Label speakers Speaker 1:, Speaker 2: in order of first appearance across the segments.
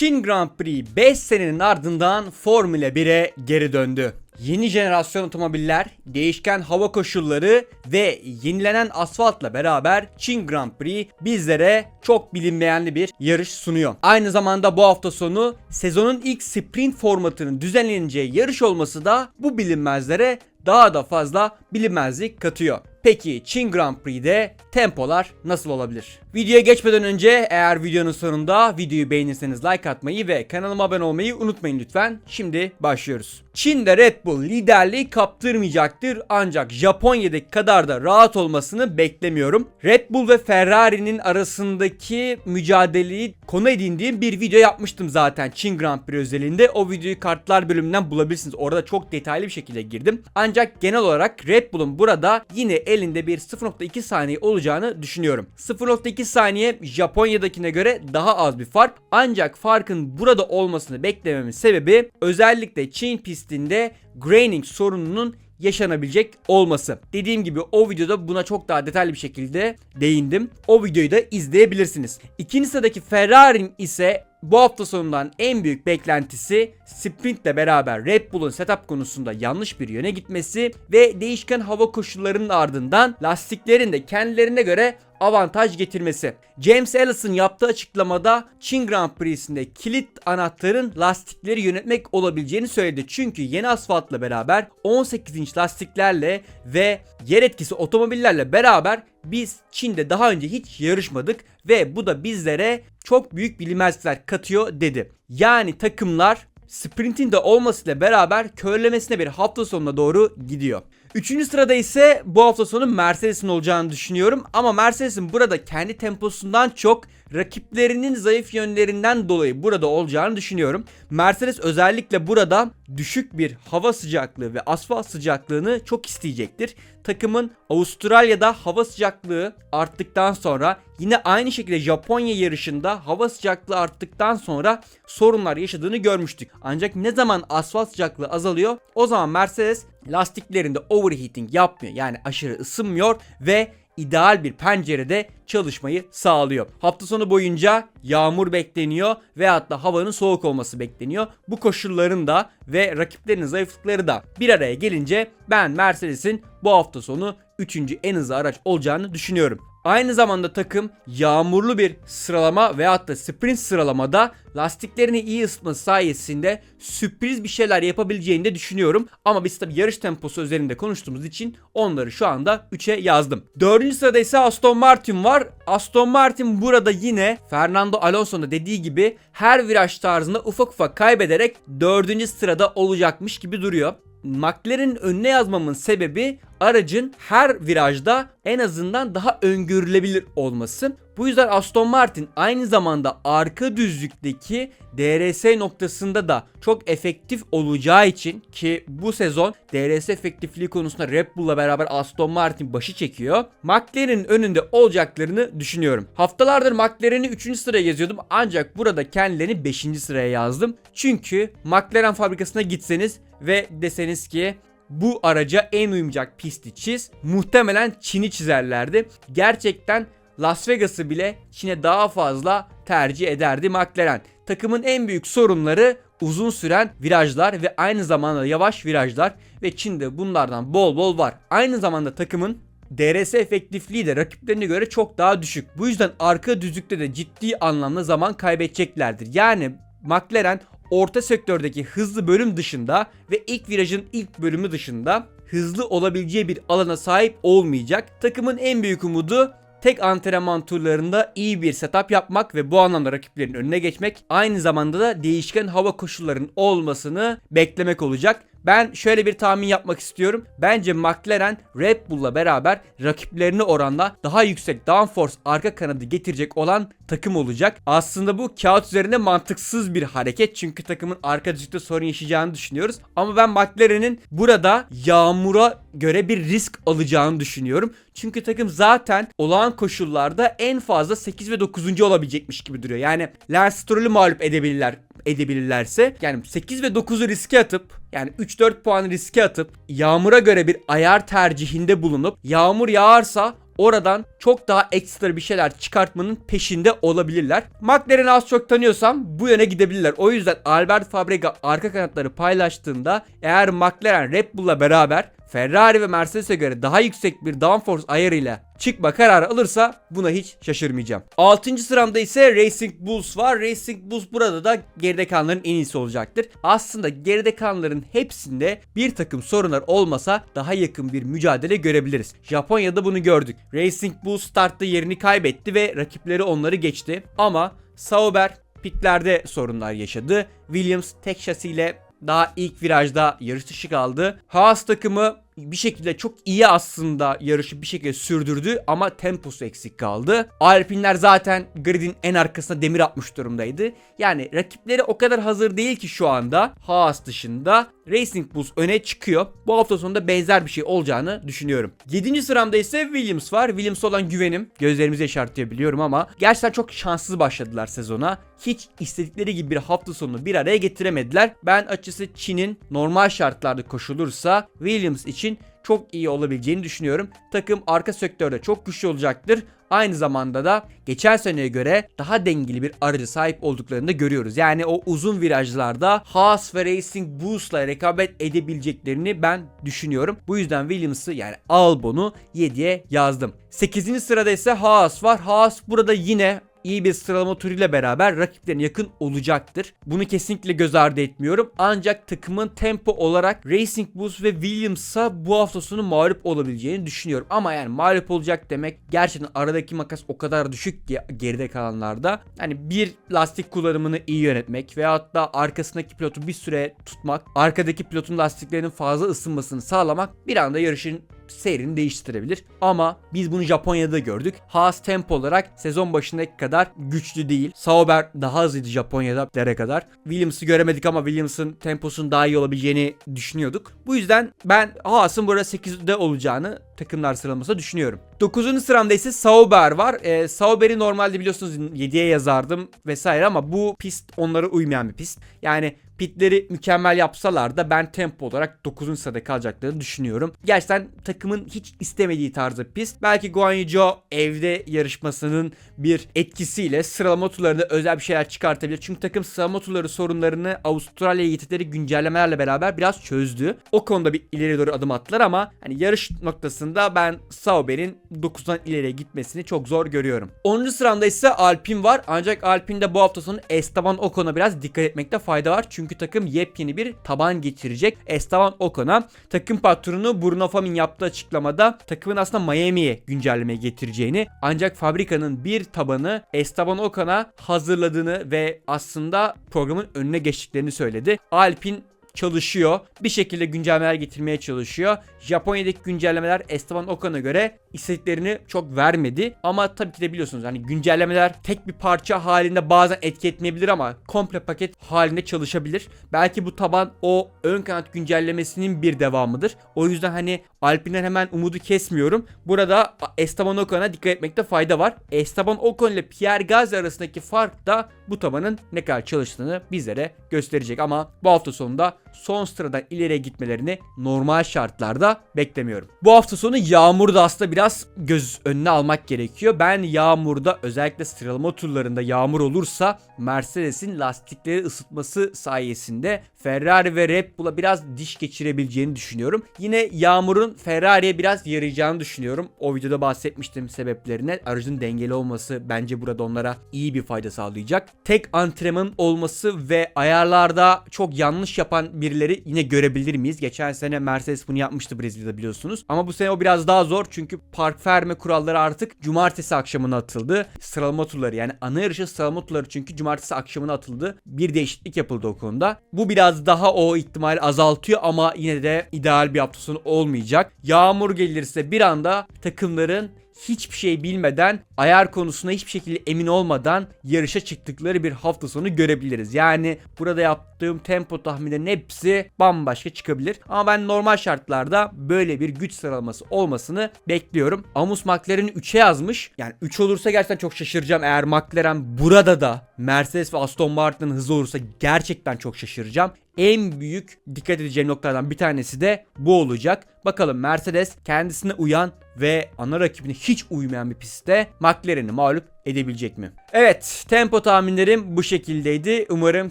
Speaker 1: Çin Grand Prix 5 senenin ardından Formula 1'e geri döndü. Yeni jenerasyon otomobiller, değişken hava koşulları ve yenilenen asfaltla beraber Çin Grand Prix bizlere çok bilinmeyenli bir yarış sunuyor. Aynı zamanda bu hafta sonu sezonun ilk sprint formatının düzenleneceği yarış olması da bu bilinmezlere daha da fazla bilinmezlik katıyor. Peki Çin Grand Prix'de tempolar nasıl olabilir? Videoya geçmeden önce eğer videonun sonunda videoyu beğenirseniz like atmayı ve kanalıma abone olmayı unutmayın lütfen. Şimdi başlıyoruz. Çin'de Red Bull liderliği kaptırmayacaktır ancak Japonya'daki kadar da rahat olmasını beklemiyorum. Red Bull ve Ferrari'nin arasındaki mücadeleyi konu edindiğim bir video yapmıştım zaten Çin Grand Prix özelinde. O videoyu kartlar bölümünden bulabilirsiniz. Orada çok detaylı bir şekilde girdim. Ancak genel olarak Red Bull'un burada yine elinde bir 0.2 saniye olacağını düşünüyorum. 0.2 saniye Japonya'dakine göre daha az bir fark. Ancak farkın burada olmasını beklememin sebebi özellikle Çin pistinde graining sorununun yaşanabilecek olması. Dediğim gibi o videoda buna çok daha detaylı bir şekilde değindim. O videoyu da izleyebilirsiniz. İkinci sıradaki Ferrari'nin ise bu hafta sonundan en büyük beklentisi sprintle beraber Red Bull'un setup konusunda yanlış bir yöne gitmesi ve değişken hava koşullarının ardından lastiklerin de kendilerine göre avantaj getirmesi. James Ellison yaptığı açıklamada Çin Grand Prix'sinde kilit anahtarın lastikleri yönetmek olabileceğini söyledi. Çünkü yeni asfaltla beraber 18 inç lastiklerle ve yer etkisi otomobillerle beraber biz Çin'de daha önce hiç yarışmadık ve bu da bizlere çok büyük bilinmezlikler katıyor dedi. Yani takımlar sprintin de olmasıyla beraber körlemesine bir hafta sonuna doğru gidiyor. Üçüncü sırada ise bu hafta sonu Mercedes'in olacağını düşünüyorum. Ama Mercedes'in burada kendi temposundan çok rakiplerinin zayıf yönlerinden dolayı burada olacağını düşünüyorum. Mercedes özellikle burada düşük bir hava sıcaklığı ve asfalt sıcaklığını çok isteyecektir. Takımın Avustralya'da hava sıcaklığı arttıktan sonra yine aynı şekilde Japonya yarışında hava sıcaklığı arttıktan sonra sorunlar yaşadığını görmüştük. Ancak ne zaman asfalt sıcaklığı azalıyor o zaman Mercedes lastiklerinde overheating yapmıyor. Yani aşırı ısınmıyor ve ideal bir pencerede çalışmayı sağlıyor. Hafta sonu boyunca yağmur bekleniyor ve hatta havanın soğuk olması bekleniyor. Bu koşulların da ve rakiplerinin zayıflıkları da bir araya gelince ben Mercedes'in bu hafta sonu 3. en hızlı araç olacağını düşünüyorum. Aynı zamanda takım yağmurlu bir sıralama veyahut da sprint sıralamada lastiklerini iyi ısıtması sayesinde sürpriz bir şeyler yapabileceğini de düşünüyorum. Ama biz tabi yarış temposu üzerinde konuştuğumuz için onları şu anda 3'e yazdım. Dördüncü sırada ise Aston Martin var. Aston Martin burada yine Fernando Alonso'nun dediği gibi her viraj tarzında ufak ufak kaybederek dördüncü sırada olacakmış gibi duruyor. McLaren'in önüne yazmamın sebebi aracın her virajda en azından daha öngörülebilir olması. Bu yüzden Aston Martin aynı zamanda arka düzlükteki DRS noktasında da çok efektif olacağı için ki bu sezon DRS efektifliği konusunda Red Bull'la beraber Aston Martin başı çekiyor. McLaren'in önünde olacaklarını düşünüyorum. Haftalardır McLaren'i 3. sıraya yazıyordum ancak burada kendilerini 5. sıraya yazdım. Çünkü McLaren fabrikasına gitseniz ve deseniz ki bu araca en uymayacak pisti çiz. Muhtemelen Çin'i çizerlerdi. Gerçekten Las Vegas'ı bile Çin'e daha fazla tercih ederdi McLaren. Takımın en büyük sorunları uzun süren virajlar ve aynı zamanda yavaş virajlar ve Çin'de bunlardan bol bol var. Aynı zamanda takımın DRS efektifliği de rakiplerine göre çok daha düşük. Bu yüzden arka düzlükte de ciddi anlamda zaman kaybedeceklerdir. Yani McLaren orta sektördeki hızlı bölüm dışında ve ilk virajın ilk bölümü dışında hızlı olabileceği bir alana sahip olmayacak. Takımın en büyük umudu tek antrenman turlarında iyi bir setup yapmak ve bu anlamda rakiplerin önüne geçmek. Aynı zamanda da değişken hava koşullarının olmasını beklemek olacak. Ben şöyle bir tahmin yapmak istiyorum. Bence McLaren Red Bull'la beraber rakiplerine oranla daha yüksek downforce arka kanadı getirecek olan takım olacak. Aslında bu kağıt üzerinde mantıksız bir hareket. Çünkü takımın arka düzlükte sorun yaşayacağını düşünüyoruz. Ama ben McLaren'in burada yağmura göre bir risk alacağını düşünüyorum. Çünkü takım zaten olağan koşullarda en fazla 8 ve 9. olabilecekmiş gibi duruyor. Yani Lance Stroll'ü mağlup edebilirler edebilirlerse yani 8 ve 9'u riske atıp yani 3-4 puan riske atıp yağmura göre bir ayar tercihinde bulunup yağmur yağarsa oradan çok daha ekstra bir şeyler çıkartmanın peşinde olabilirler. McLaren'i az çok tanıyorsam bu yöne gidebilirler. O yüzden Albert Fabrega arka kanatları paylaştığında eğer McLaren Red Bull'la beraber Ferrari ve Mercedes'e göre daha yüksek bir downforce ayarıyla çıkma kararı alırsa buna hiç şaşırmayacağım. 6. sıramda ise Racing Bulls var. Racing Bulls burada da geride kalanların en iyisi olacaktır. Aslında geride kalanların hepsinde bir takım sorunlar olmasa daha yakın bir mücadele görebiliriz. Japonya'da bunu gördük. Racing Bulls startta yerini kaybetti ve rakipleri onları geçti. Ama Sauber pitlerde sorunlar yaşadı. Williams tek şasiyle daha ilk virajda yarış dışı kaldı. Haas takımı bir şekilde çok iyi aslında yarışı bir şekilde sürdürdü ama temposu eksik kaldı. Alpinler zaten gridin en arkasına demir atmış durumdaydı. Yani rakipleri o kadar hazır değil ki şu anda Haas dışında. Racing Bulls öne çıkıyor. Bu hafta sonunda benzer bir şey olacağını düşünüyorum. 7. sıramda ise Williams var. Williams olan güvenim gözlerimizi yaşartıyor biliyorum ama gerçekten çok şanssız başladılar sezona. Hiç istedikleri gibi bir hafta sonunu bir araya getiremediler. Ben açısı Çin'in normal şartlarda koşulursa Williams için çok iyi olabileceğini düşünüyorum. Takım arka sektörde çok güçlü olacaktır. Aynı zamanda da geçen seneye göre daha dengeli bir aracı sahip olduklarını da görüyoruz. Yani o uzun virajlarda Haas ve Racing Bulls'la rekabet edebileceklerini ben düşünüyorum. Bu yüzden Williams'ı yani Albon'u 7'ye yazdım. 8. sırada ise Haas var. Haas burada yine iyi bir sıralama turuyla beraber rakiplerine yakın olacaktır. Bunu kesinlikle göz ardı etmiyorum. Ancak takımın tempo olarak Racing Bulls ve Williams'a bu hafta sonu mağlup olabileceğini düşünüyorum. Ama yani mağlup olacak demek gerçekten aradaki makas o kadar düşük ki geride kalanlarda. Hani bir lastik kullanımını iyi yönetmek veyahut da arkasındaki pilotu bir süre tutmak, arkadaki pilotun lastiklerinin fazla ısınmasını sağlamak bir anda yarışın seyrini değiştirebilir. Ama biz bunu Japonya'da gördük. Haas tempo olarak sezon başındaki kadar güçlü değil. Sauber daha hızlıydı Japonya'da dere kadar. Williams'ı göremedik ama Williams'ın temposunun daha iyi olabileceğini düşünüyorduk. Bu yüzden ben Haas'ın burada 8'de olacağını takımlar sıralamasında düşünüyorum. 9. sıramda ise Sauber var. Ee, Sauber'i normalde biliyorsunuz 7'ye yazardım vesaire ama bu pist onlara uymayan bir pist. Yani pitleri mükemmel yapsalar da ben tempo olarak 9. sırada kalacaklarını düşünüyorum. Gerçekten takımın hiç istemediği tarzda pist. Belki Guan Yu Zhou evde yarışmasının bir etkisiyle sıralama turlarında özel bir şeyler çıkartabilir. Çünkü takım sıralama turları sorunlarını Avustralya'ya getirdikleri güncellemelerle beraber biraz çözdü. O konuda bir ileri doğru adım attılar ama hani yarış noktasında ben Sauber'in 9'dan ileriye gitmesini çok zor görüyorum. 10. sıramda ise Alpine var. Ancak Alpine'de bu hafta sonu Esteban Ocon'a biraz dikkat etmekte fayda var. Çünkü takım yepyeni bir taban getirecek. Esteban Ocon'a takım patronu Bruno Famin yaptığı açıklamada takımın aslında Miami'ye güncelleme getireceğini ancak fabrikanın bir tabanı Esteban Ocon'a hazırladığını ve aslında programın önüne geçtiklerini söyledi. Alpine çalışıyor. Bir şekilde güncellemeler getirmeye çalışıyor. Japonya'daki güncellemeler Esteban Ocon'a göre istediklerini çok vermedi. Ama tabii ki de biliyorsunuz hani güncellemeler tek bir parça halinde bazen etki etmeyebilir ama komple paket halinde çalışabilir. Belki bu taban o ön kanat güncellemesinin bir devamıdır. O yüzden hani Alpine'den hemen umudu kesmiyorum. Burada Esteban Ocon'a dikkat etmekte fayda var. Esteban Ocon ile Pierre Gasly arasındaki fark da bu tabanın ne kadar çalıştığını bizlere gösterecek. Ama bu hafta sonunda son sıradan ileriye gitmelerini normal şartlarda beklemiyorum. Bu hafta sonu yağmurda aslında biraz göz önüne almak gerekiyor. Ben yağmurda özellikle sıralama turlarında yağmur olursa Mercedes'in lastikleri ısıtması sayesinde Ferrari ve Red Bull'a biraz diş geçirebileceğini düşünüyorum. Yine yağmurun Ferrari'ye biraz yarayacağını düşünüyorum. O videoda bahsetmiştim sebeplerine. Aracın dengeli olması bence burada onlara iyi bir fayda sağlayacak. Tek antrenmanın olması ve ayarlarda çok yanlış yapan birileri yine görebilir miyiz? Geçen sene Mercedes bunu yapmıştı Brezilya'da biliyorsunuz. Ama bu sene o biraz daha zor çünkü park verme kuralları artık cumartesi akşamına atıldı. Sıralama turları yani ana yarışı sıralama turları çünkü cumartesi akşamına atıldı. Bir değişiklik yapıldı o konuda. Bu biraz daha o ihtimali azaltıyor ama yine de ideal bir hafta sonu olmayacak. Yağmur gelirse bir anda takımların hiçbir şey bilmeden, ayar konusunda hiçbir şekilde emin olmadan yarışa çıktıkları bir hafta sonu görebiliriz. Yani burada yaptığım tempo tahminlerinin hepsi bambaşka çıkabilir. Ama ben normal şartlarda böyle bir güç sıralaması olmasını bekliyorum. Amos McLaren'i 3'e yazmış. Yani 3 olursa gerçekten çok şaşıracağım. Eğer McLaren burada da Mercedes ve Aston Martin'in hızlı olursa gerçekten çok şaşıracağım. en büyük dikkat edeceğim noktalardan bir tanesi de bu olacak. Bakalım Mercedes kendisine uyan ve ana rakibine hiç uymayan bir pistte McLaren'i mağlup edebilecek mi? Evet, tempo tahminlerim bu şekildeydi. Umarım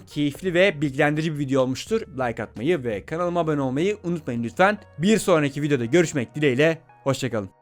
Speaker 1: keyifli ve bilgilendirici bir video olmuştur. Like atmayı ve kanalıma abone olmayı unutmayın lütfen. Bir sonraki videoda görüşmek dileğiyle. Hoşçakalın.